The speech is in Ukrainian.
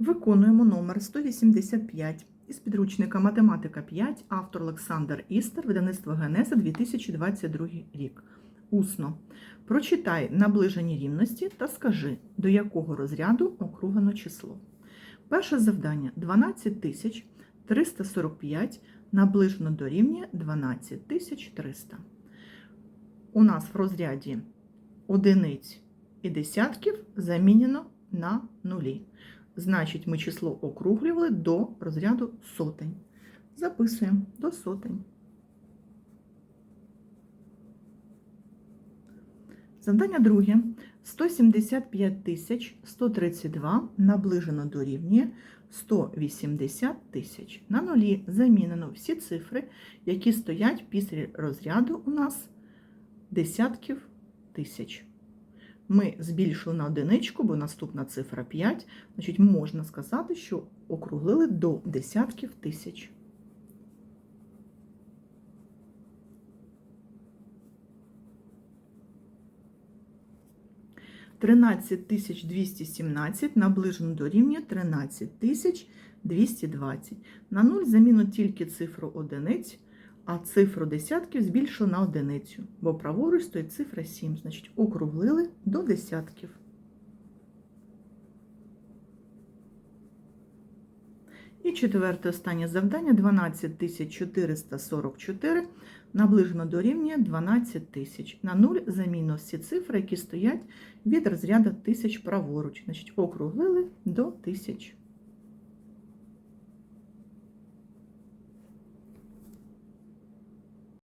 Виконуємо номер 185 із підручника Математика 5, автор Олександр Істер, видавництво Генеза 2022 рік. Усно. Прочитай наближені рівності та скажи, до якого розряду округлено число. Перше завдання 12345 наближено дорівнює 12300. У нас в розряді одиниць і десятків замінено на нулі. Значить, ми число округлювали до розряду сотень. Записуємо до сотень. Завдання друге. 175 тисяч 132 наближено дорівнює 180 тисяч. На нулі замінено всі цифри, які стоять після розряду у нас десятків тисяч. Ми збільшили на одиничку, бо наступна цифра 5, значить, можна сказати, що округлили до десятків тисяч. Тринадцять тисяч двісті сімнадцять наближено до рівня тринадцять тисяч двісті двадцять. На нуль заміну тільки цифру одиниць, а цифру десятків збільшили на одиницю, бо праворуч стоїть цифра 7, значить округлили до десятків. І четверте останнє завдання 12444 наближено до рівня 12 тисяч. На 0 заміну всі цифри, які стоять від розряду тисяч праворуч. Значить, округлили до тисяч.